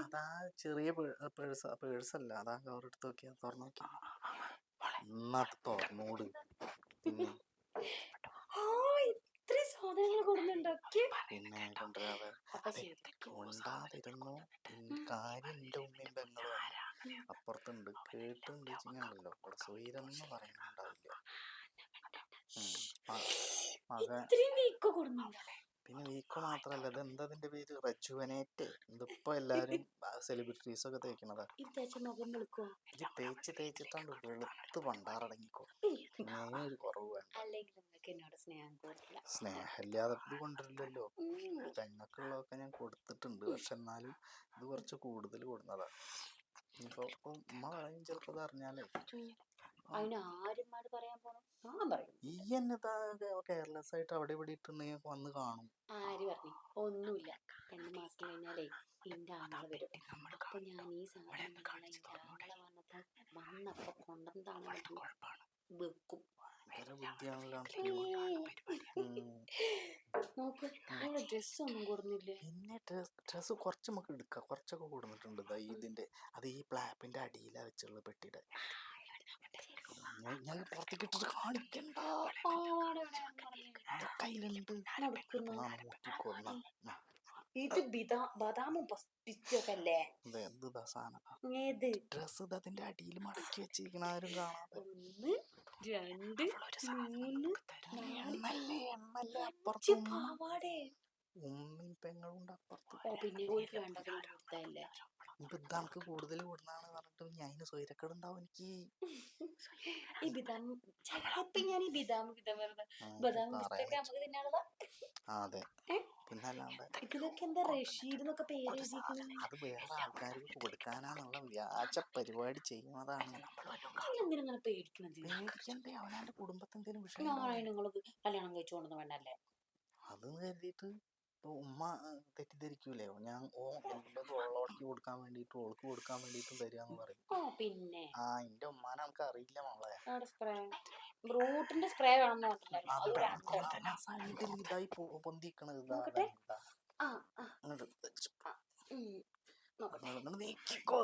അതാ ചെറിയ purse purse അല്ല. അതാ കവർ എടുത്ത് നോക്കിയാ. തുറന്നു നോക്കി തുറന്നോട്. പിന്നെ ആ ഇത്ര സാധനങ്ങൾ കൊടുന്നുണ്ടാക്കി പിന്നെ കൊണ്ടുവരാതെ അപ്പൊ അതെ, ഉണ്ടാതിരുന്നു. പിന്നെ കാര്യം എന്റെ ഉമ്മയും പെങ്ങളും അപ്പുറത്തുണ്ട്. കേട്ടുണ്ട് പറയുന്നുണ്ടാവില്ല. സ്വൈരെന്ന് മകൻ കൊടുന്നുണ്ടല്ലേ പിന്നെ വീക്കോ മാത്രല്ല ഇത് എന്താ ഇതിന്റെ പേര്? റെജുവനേറ്റ് ഇതിപ്പോ എല്ലാരും സെലിബ്രിറ്റീസ് ഒക്കെ തേക്കണതാ. ഇത് തേച്ച മുഖം വിളിക്കോ. ഇത് തേച്ച് തേച്ചിട്ടാണ്ട് വെളുത്ത് പണ്ടാറടങ്ങിക്കോ. ഞാൻ ഒരു കുറവ് വേണ്ട. അല്ലെങ്കിൽ നിങ്ങൾക്ക് എന്നോട് സ്നേഹം കൂടുതല. സ്നേഹമില്ലാതെ ഇത് കൊണ്ടുവരില്ലല്ലോ പെങ്ങൾക്കുള്ളതൊക്കെ ഞാൻ കൊടുത്തിട്ടുണ്ട്. പക്ഷെ എന്നാലും ഇത് കുറച്ച് കൂടുതൽ കൊടുന്നതാ. ഇനിയിപ്പോ ഇപ്പൊ ഉമ്മ പറയും ചിലപ്പോ ഇത് അറിഞ്ഞാലേ. അതിന് ആരും പറയാൻ പോണം? ഈ എന്നതാ കെയർലെസ് ആയിട്ട് അവിടെ ഇവിടെ ഇട്ടുണ്ടെങ്കിൽ വന്ന് കാണും. ആര് പറഞ്ഞു? ഒന്നുമില്ല. രണ്ട് മാസം കഴിഞ്ഞാലേ എന്റെ ആങ്ങളെ വരും. അപ്പൊ ഞാൻ ഈ ആങ്ങളെ വന്നപ്പോ കൊണ്ടുവന്നതാണ് വെക്കും. നോക്ക് ഡ്രസ് ഒന്നും കൊടുന്നില്ലേ? പിന്നെ ഡ്രസ് ഡ്രസ് കുറച്ച് നമുക്ക് എടുക്കാം. കുറച്ചൊക്കെ ഇതിന്റെ അത് ഈ പ്ലാപ്പിന്റെ അടിയിലാ വെച്ചുള്ള പെട്ടിയുടെ. ഞാൻ- പുറത്തേക്ക് ഇട്ടത് കാണിക്കണ്ട കയ്യിലുണ്ട്. ഇത് ബദാമും എന്ത് ദാ സാധനം? ഏത്? ഡ്രസ് ഇത് അതിന്റെ അടിയിൽ മടക്കി വെച്ചിരിക്കണ ആരും കാണാതെ. ഒന്ന് രണ്ട് മൂന്ന് എണ്ണല്ലേ എണ്ണല്ലേ ഛെ, അപ്പുറത്ത് പാവാടേ. ഉമ്മയും പെങ്ങളും അപ്പുറത്ത്. പിന്നെ കോഴിക്ക് വേണ്ടത് കൊടുത്തല്ലേ ഇത് കൂടുതൽ കൂടുന്നാണ് പറഞ്ഞിട്ട് ഞാൻ അതിന് സ്വൈരക്കേട് ഉണ്ടാവും എനിക്ക്. ഈ ബിദാം ചിലപ്പോ ഞാൻ ഈ ബിദാം ബിദാം വെറുതെ. ബദാം പറയാൻ ബിസ്ക്കറ്റ് നമുക്ക് തിന്നാനുള്ളതാ. ആ, അതെ? പിന്നെ അല്ലാണ്ട് ഇതിലൊക്കെ എന്താ റഷീദ് എന്നൊക്കെ പേര് എഴുതിയിരിക്കുന്നത് അത് വേറെ ആൾക്കാർക്ക് കൊടുക്കാനാന്നുള്ള വ്യാജ പരിപാടി ചെയ്യുന്നതാണ്. എന്തിനാ പേടിക്കണ്ടേ അവനാന്റെ കുടുംബത്തെന്തേലും വിഷയം ഉണ്ടാവും. കല്യാണം വേണ്ടല്ലേ അതെന്ന് കരുതിയിട്ട് ഇപ്പൊ ഉമ്മ തെറ്റിദ്ധരിക്കൂലേ? ഞാൻ ഓ ഉള്ളത് കൊടുക്കാൻ വേണ്ടിയിട്ട് ഓൾക്ക് കൊടുക്കാൻ വേണ്ടിട്ടും തരാന്ന് പറയും. ഓ പിന്നെ? ആ എന്റെ ഉമ്മാനെ നമുക്ക് അറിയില്ല മോളെ. അവിടെ സ്പ്രേ? ബ്രൂട്ടിന്റെ സ്പ്രേ വേണമെന്ന് പറഞ്ഞിട്ടുണ്ടായിരുന്നു അത് അത് രണ്ടെണ്ണം. സൈഡിൽ ഇതായി പൊ- പൊന്തിക്കണത് ഇതാ, നോക്കട്ടെ. ഇതാ. ആ ആ. അങ്ങോട്ട് വെച്ച്. ഉം. നോക്കട്ടെ. അങ്ങോട്ട് നീക്കിക്കോ.